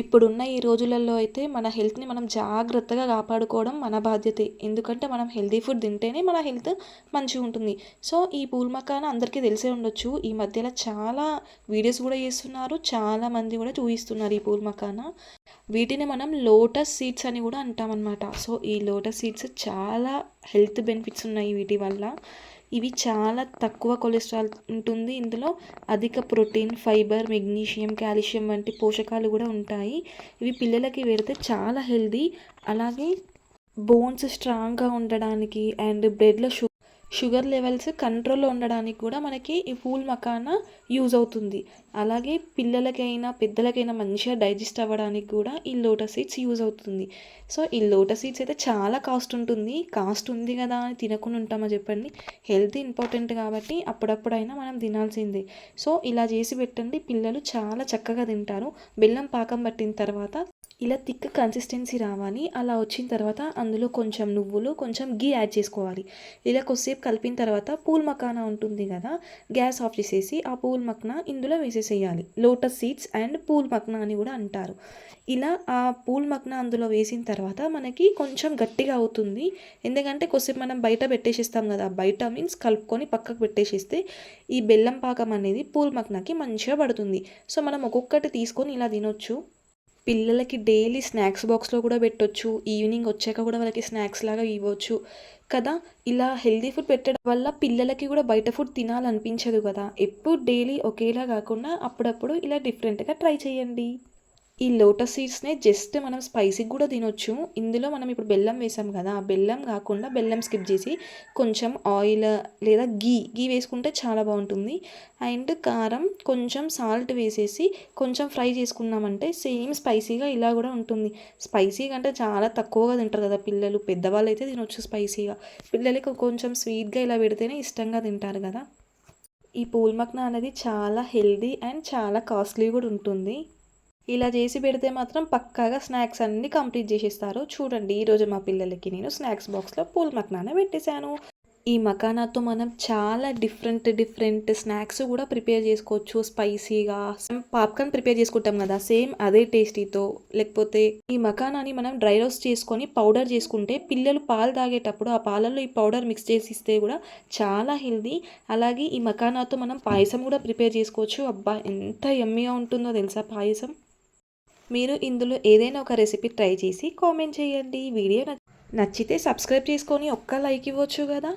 ఇప్పుడున్న ఈ రోజులలో అయితే మన హెల్త్ని మనం జాగ్రత్తగా కాపాడుకోవడం మన బాధ్యతే. ఎందుకంటే మనం హెల్తీ ఫుడ్ తింటేనే మన హెల్త్ మంచిగా ఉంటుంది. సో ఈ పూల్ మకాన అందరికీ తెలిసే ఉండొచ్చు ఈ మధ్యలో చాలా వీడియోస్ కూడా చేస్తున్నారు చాలా మంది కూడా చూపిస్తున్నారు ఈ పూల్ మకాన. వీటిని మనం లోటస్ సీడ్స్ అని కూడా అంటామన్నమాట. సో ఈ లోటస్ సీడ్స్ చాలా హెల్త్ బెనిఫిట్స్ ఉన్నాయి వీటి వల్ల. ఇవి చాలా తక్కువ కొలెస్ట్రాల్ ఉంటుంది. ఇందులో అధిక ప్రోటీన్ ఫైబర్ మెగ్నీషియం కాల్షియం వంటి పోషకాలు కూడా ఉంటాయి. ఇవి పిల్లలకి పెడితే చాలా హెల్దీ. అలాగే బోన్స్ స్ట్రాంగ్గా ఉండడానికి అండ్ బ్లడ్లో షుగర్ షుగర్ లెవెల్స్ కంట్రోల్లో ఉండడానికి కూడా మనకి ఈ పూల్ మకానా యూజ్ అవుతుంది. అలాగే పిల్లలకైనా పెద్దలకైనా మంచిగా డైజెస్ట్ అవ్వడానికి కూడా ఈ లోటస్ సీడ్స్ యూజ్ అవుతుంది. సో ఈ లోటస్ సీడ్స్ అయితే చాలా కాస్ట్ ఉంటుంది. కాస్ట్ ఉంది కదా అని తినకుండా ఉంటామా చెప్పండి? హెల్త్ ఇంపార్టెంట్ కాబట్టి అప్పుడప్పుడైనా మనం తినాల్సిందే. సో ఇలా చేసి పెట్టండి. పిల్లలు చాలా చక్కగా తింటారు. బెల్లం పాకం పట్టిన తర్వాత ఇలా థిక్ కన్సిస్టెన్సీ రావాలి. అలా వచ్చిన తర్వాత అందులో కొంచెం నువ్వులు కొంచెం గీ యాడ్ చేసుకోవాలి. ఇలా కొద్దిసేపు కలిపిన తర్వాత పూల్ మకానా ఉంటుంది కదా గ్యాస్ ఆఫ్ చేసేసి ఆ పూల్ మక్నా ఇందులో వేసేసేయాలి lotus seeds and phool makhana అని కూడా అంటారు. ఇలా ఆ పూల్ మక్నా అందులో వేసిన తర్వాత మనకి కొంచెం గట్టిగా అవుతుంది. ఎందుకంటే కొద్దిసేపు మనం బయట పెట్టేసేస్తాం కదా. బయట మీన్స్ కలుపుకొని పక్కకు పెట్టేసిస్తే ఈ బెల్లం పాకం అనేది పూల్ మక్నాకి మంచిగా పడుతుంది. సో మనం ఒక్కొక్కటి తీసుకొని ఇలా తినొచ్చు. పిల్లలకి డైలీ స్నాక్స్ బాక్స్లో కూడా పెట్టొచ్చు. ఈవినింగ్ వచ్చాక కూడా వాళ్ళకి స్నాక్స్ లాగా ఇవ్వచ్చు. కదా? ఇలా హెల్దీ ఫుడ్ పెట్టడం వల్ల పిల్లలకి కూడా బయట ఫుడ్ తినాలనిపించదు కదా? ఎప్పుడు డైలీ ఒకేలా కాకుండా అప్పుడప్పుడు ఇలా డిఫరెంట్గా ట్రై చేయండి. ఈ లోటస్ సీడ్స్నే జస్ట్ మనం స్పైసీకి కూడా తినొచ్చు. ఇందులో మనం ఇప్పుడు బెల్లం వేసాం కదా ఆ బెల్లం కాకుండా బెల్లం స్కిప్ చేసి కొంచెం ఆయిల్ లేదా గీ గీ వేసుకుంటే చాలా బాగుంటుంది. అండ్ కారం కొంచెం సాల్ట్ వేసేసి కొంచెం ఫ్రై చేసుకున్నామంటే సేమ్ స్పైసీగా ఇలా కూడా ఉంటుంది. స్పైసీ అంటే చాలా తక్కువగా తింటారు కదా పిల్లలు పెద్దవాళ్ళు అయితే తినొచ్చు స్పైసీగా. పిల్లలకి కొంచెం స్వీట్గా ఇలా పెడితేనే ఇష్టంగా తింటారు కదా. ఈ పూల్మక్న అనేది చాలా హెల్దీ అండ్ చాలా కాస్ట్లీ కూడా ఉంటుంది. ఇలా చేసి పెడితే మాత్రం పక్కాగా స్నాక్స్ అన్నీ కంప్లీట్ చేసేస్తారు. చూడండి ఈరోజు మా పిల్లలకి నేను స్నాక్స్ బాక్స్లో పూల్ మక్నానే పెట్టేశాను. ఈ మకానాతో మనం చాలా డిఫరెంట్ డిఫరెంట్ స్నాక్స్ కూడా ప్రిపేర్ చేసుకోవచ్చు. స్పైసీగా పాప్కార్న్ ప్రిపేర్ చేసుకుంటాం కదా సేమ్ అదే టేస్టీతో. లేకపోతే ఈ మకానాని మనం డ్రై రోస్ట్ చేసుకొని పౌడర్ చేసుకుంటే పిల్లలు పాలు తాగేటప్పుడు ఆ పాలల్లో ఈ పౌడర్ మిక్స్ చేసి ఇస్తే కూడా చాలా హెల్దీ. అలాగే ఈ మకానాతో మనం పాయసం కూడా ప్రిపేర్ చేసుకోవచ్చు. అబ్బా ఎంత ఎమ్మిగా ఉంటుందో తెలుసా పాయసం? మీరు ఇందులో ఏదైనా ఒక రెసిపీ ట్రై చేసి కామెంట్ చేయండి. వీడియో నచ్చితే సబ్స్క్రైబ్ చేసుకొని ఒక్క లైక్ ఇవ్వచ్చు కదా.